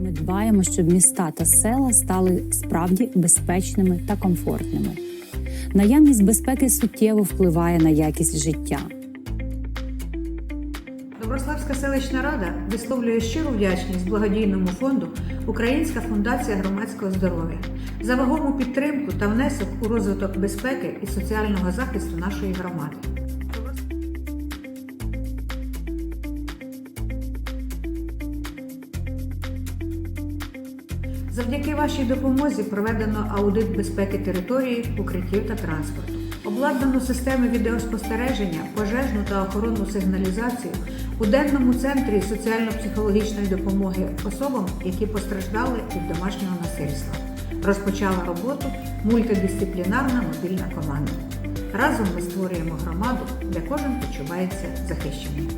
Ми дбаємо, щоб міста та села стали справді безпечними та комфортними. Наявність безпеки суттєво впливає на якість життя. Доброславська селищна рада висловлює щиру вдячність благодійному фонду Українська фундація громадського здоров'я за вагому підтримку та внесок у розвиток безпеки і соціального захисту нашої громади. Завдяки вашій допомозі проведено аудит безпеки території, укриттів та транспорту. Обладнано системи відеоспостереження, пожежну та охоронну сигналізацію у денному центрі соціально-психологічної допомоги особам, які постраждали від домашнього насильства. Розпочала роботу мультидисциплінарна мобільна команда. Разом ми створюємо громаду, де кожен почувається захищеним.